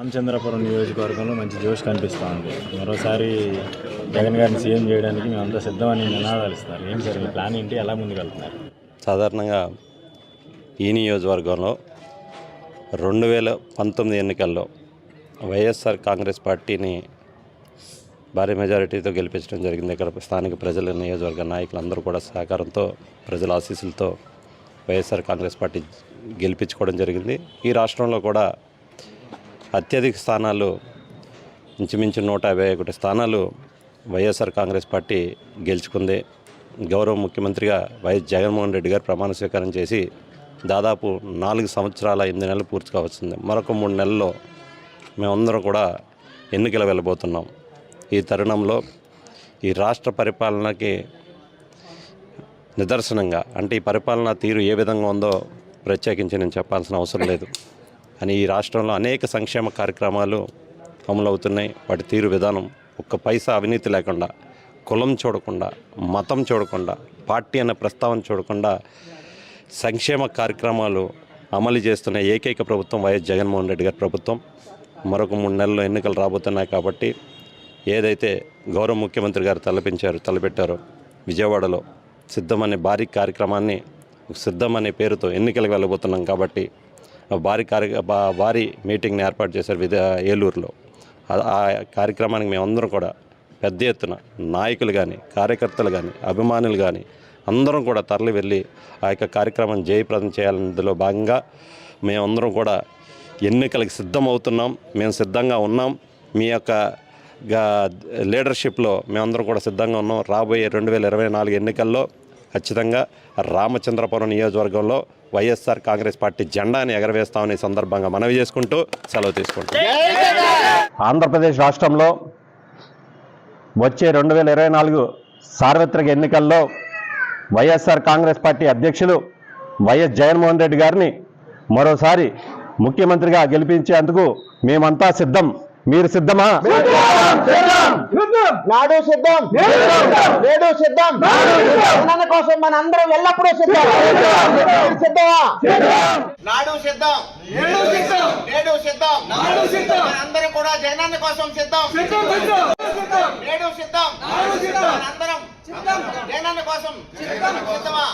రామచంద్రపురం నియోజకవర్గంలో మంచి జోష్ కనిపిస్తూ ఉంది మరోసారి జగన్ గారిని సీఎం చేయడానికి మేమంతా సిద్ధమని నినాదాలు ఇస్తున్నారు. ఏం సార్ మీ ప్లాన్ ఏంటి? ఎలా ముందుకెళ్తున్నారు? సాధారణంగా ఈ నియోజకవర్గంలో రెండు వేల పంతొమ్మిది ఎన్నికల్లో వైఎస్ఆర్ కాంగ్రెస్ పార్టీని భారీ మెజారిటీతో గెలిపించడం జరిగింది. ఇక్కడ స్థానిక ప్రజల నియోజకవర్గ నాయకులందరూ కూడా సహకారంతో ప్రజల ఆశీస్సులతో వైఎస్ఆర్ కాంగ్రెస్ పార్టీ గెలిపించుకోవడం జరిగింది. ఈ రాష్ట్రంలో కూడా అత్యధిక స్థానాలు ఇంచుమించు నూట యాభై ఒకటి స్థానాలు వైఎస్ఆర్ కాంగ్రెస్ పార్టీ గెలుచుకుంది. గౌరవ ముఖ్యమంత్రిగా వైఎస్ జగన్మోహన్ రెడ్డి గారు ప్రమాణ స్వీకారం చేసి దాదాపు నాలుగు సంవత్సరాల ఎనిమిది నెలలు పూర్తిగా వస్తుంది మరొక మూడు నెలల్లో మేమందరం కూడా ఎన్నికలు వెళ్ళబోతున్నాం. ఈ తరుణంలో ఈ రాష్ట్ర పరిపాలనకి నిదర్శనంగా అంటే ఈ పరిపాలనా తీరు ఏ విధంగా ఉందో ప్రత్యేకించి నేను చెప్పాల్సిన అవసరం లేదు. అని ఈ రాష్ట్రంలో అనేక సంక్షేమ కార్యక్రమాలు అమలవుతున్నాయి. వాటి తీరు విధానం ఒక్క పైసా అవినీతి లేకుండా కులం చూడకుండా మతం చూడకుండా పార్టీ అనే ప్రస్తావన చూడకుండా సంక్షేమ కార్యక్రమాలు అమలు చేస్తున్న ఏకైక ప్రభుత్వం వైఎస్ జగన్మోహన్ రెడ్డి గారి ప్రభుత్వం. మరొక మూడు నెలల్లో ఎన్నికలు రాబోతున్నాయి కాబట్టి ఏదైతే గౌరవ ముఖ్యమంత్రి గారు తలపించారు తలపెట్టారో విజయవాడలో సిద్ధమనే భారీ కార్యక్రమాన్ని సిద్ధం అనే పేరుతో ఎన్నికలకు వెళ్ళబోతున్నాం కాబట్టి భారీ కార్య బా- భారీ మీటింగ్ని ఏర్పాటు చేశారు విద ఏలూరులో. ఆ- కార్యక్రమానికి మేమందరం కూడా పెద్ద ఎత్తున నాయకులు కానీ కార్యకర్తలు కానీ అభిమానులు కానీ అందరం కూడా తరలి వెళ్ళి ఆ యొక్క కార్యక్రమం జయప్రదం చేయాలన్నదిలో భాగంగా మేమందరం కూడా ఎన్నికలకు సిద్ధం అవుతున్నాం మేము సిద్ధంగా ఉన్నాం. మీ యొక్క గా- లీడర్షిప్లో మేమందరం కూడా సిద్ధంగా ఉన్నాం. రాబోయే రెండు వేల ఇరవై నాలుగు ఎన్నికల్లో ఖచ్చితంగా రామచంద్రపురం నియోజకవర్గంలో వైఎస్ఆర్ కాంగ్రెస్ పార్టీ జెండాని ఎగరవేస్తామనే సందర్భంగా మనవి చేసుకుంటూ సెలవు తీసుకుంటాం ఆంధ్రప్రదేశ్ రాష్ట్రంలో వచ్చే రెండు వేల ఇరవై నాలుగు సార్వత్రిక ఎన్నికల్లో వైఎస్ఆర్ కాంగ్రెస్ పార్టీ అధ్యక్షులు వైఎస్ జగన్మోహన్ రెడ్డి గారిని మరోసారి ముఖ్యమంత్రిగా గెలిపించేందుకు మేమంతా సిద్ధం. మీరు సిద్ధమా? నాడు సిద్ధం. నేడు సిద్ధం. కోసం మన అందరం ఎల్లప్పుడూ సిద్ధం. సిద్ధమా? నాడు సిద్ధం. నేడు సిద్ధం. నేడు సిద్ధం. నాడు సిద్ధం. అందరం కూడా జగనన్న కోసం సిద్ధం. నేడు సిద్ధం. నాడు సిద్ధం. అందరం జగనన్న కోసం సిద్ధమా?